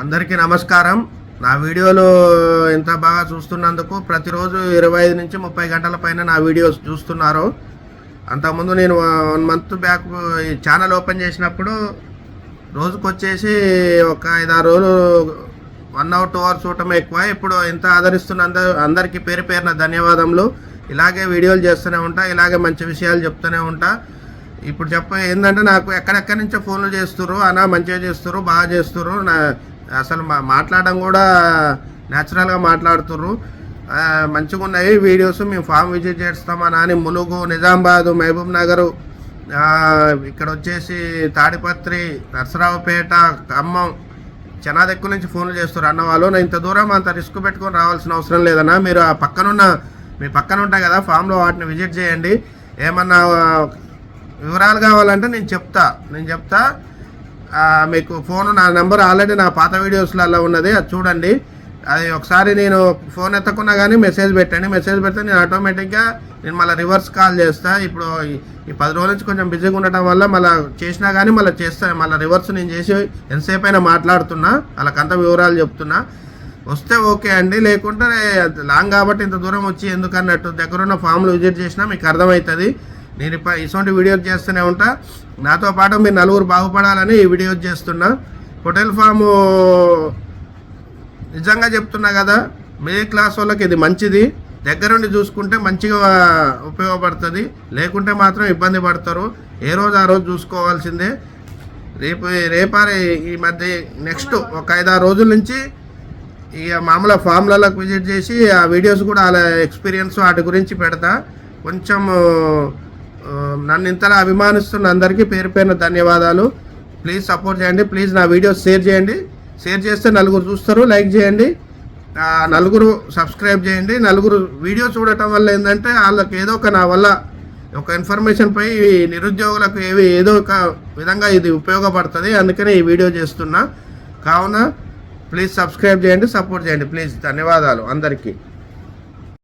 అందరికీ నమస్కారం. నా వీడియోలు ఇంత బాగా చూస్తున్నందుకు ప్రతిరోజు ఇరవై ఐదు నుంచి ముప్పై గంటల పైన నా వీడియోస్ చూస్తున్నారు. అంతకుముందు నేను వన్ మంత్ బ్యాక్ ఈ ఛానల్ ఓపెన్ చేసినప్పుడు రోజుకొచ్చేసి ఒక ఐదారు రోజులు వన్ అవర్ టూ అవర్స్ చూడటం ఎక్కువ. ఇప్పుడు ఎంత ఆదరిస్తున్న అందరికీ పేరు పేరున ధన్యవాదములు. ఇలాగే వీడియోలు చేస్తూనే ఉంటా ఇలాగే మంచి విషయాలు చెప్తూనే ఉంటా. ఇప్పుడు చెప్ప ఏంటంటే నాకు ఎక్కడెక్కడి నుంచో ఫోన్లు చేస్తుర్రు అనా మంచిగా చేస్తుర్రు బాగా చేస్తుర్రు. నా అసలు మా మాట్లాడడం కూడా న్యాచురల్గా మాట్లాడుతుర్రు. మంచిగా ఉన్నాయి వీడియోస్ మేము ఫామ్ విజిట్ చేస్తామని అని ములుగు నిజామాబాదు మహబూబ్ నగరు. ఇక్కడ వచ్చేసి తాడిపత్రి నర్సరావుపేట ఖమ్మం. చాలా దగ్గర నుంచి ఫోన్లు చేస్తారు అన్న వాళ్ళు. నేను ఇంత దూరం అంత రిస్క్ పెట్టుకొని రావాల్సిన అవసరం లేదన్నా. మీరు ఆ పక్కనున్న మీ పక్కన ఉంటాయి కదా ఫామ్లో వాటిని విజిట్ చేయండి. ఏమన్నా వివరాలు కావాలంటే నేను చెప్తా. నేను చెప్తా. మీకు ఫోన్ నా నెంబర్ ఆల్రెడీ నా పాత వీడియోస్లలో ఉన్నది అది చూడండి. అది ఒకసారి నేను ఫోన్ ఎత్తకున్నా కానీ మెసేజ్ పెట్టండి. మెసేజ్ పెడితే నేను ఆటోమేటిక్గా నేను మళ్ళీ రివర్స్ కాల్ చేస్తా. ఇప్పుడు ఈ- పది రోజుల నుంచి కొంచెం బిజీగా ఉండటం వల్ల మళ్ళీ చేసినా కానీ మళ్ళీ చేస్తా. మళ్ళీ రివర్స్ నేను చేసి ఎంతసేపు అయినా మాట్లాడుతున్నా. వాళ్ళకంత వివరాలు చెప్తున్నా. వస్తే ఓకే అండి. లేకుంటే లాంగ్ కాబట్టి ఇంత దూరం వచ్చి ఎందుకన్నట్టు దగ్గరున్న ఫామ్లు విజిట్ చేసినా మీకు అర్థమవుతుంది. నేను ఇప్పుడు ఇటువంటి వీడియోస్ చేస్తూనే ఉంటా. నాతో పాటు మీరు నలుగురు బాగుపడాలని ఈ వీడియోస్ చేస్తున్నా. హోటల్ ఫాము నిజంగా చెప్తున్నా కదా మిడిల్ క్లాస్ వాళ్ళకి ఇది మంచిది. దగ్గరుండి చూసుకుంటే మంచిగా ఉపయోగపడుతుంది. లేకుంటే మాత్రం ఇబ్బంది పడతారు. ఏ రోజు ఆ రోజు చూసుకోవాల్సిందే. రేపు రేపారే ఈ మధ్య నెక్స్ట్ ఒక ఐదారు రోజుల నుంచి ఇక మామూలు ఫామ్లలోకి విజిట్ చేసి ఆ వీడియోస్ కూడా అలా ఎక్స్పీరియన్స్ వాటి గురించి పెడతా. కొంచెం నన్ను ఇంతలా అభిమానిస్తున్న అందరికీ పేరు పేరున ధన్యవాదాలు. ప్లీజ్ సపోర్ట్ చేయండి. ప్లీజ్ నా వీడియోస్ షేర్ చేయండి. షేర్ చేస్తే నలుగురు చూస్తారు లైక్ చేయండి. నలుగురు సబ్స్క్రైబ్ చేయండి. నలుగురు వీడియో చూడటం వల్ల ఏంటంటే వాళ్ళకి ఏదో ఒక నా వల్ల ఒక ఇన్ఫర్మేషన్ పై ఈ నిరుద్యోగులకు ఏవి ఏదో ఒక విధంగా ఇది ఉపయోగపడుతుంది. అందుకనే ఈ వీడియో చేస్తున్నా. కావున ప్లీజ్ సబ్స్క్రైబ్ చేయండి సపోర్ట్ చేయండి. ప్లీజ్ ధన్యవాదాలు అందరికీ.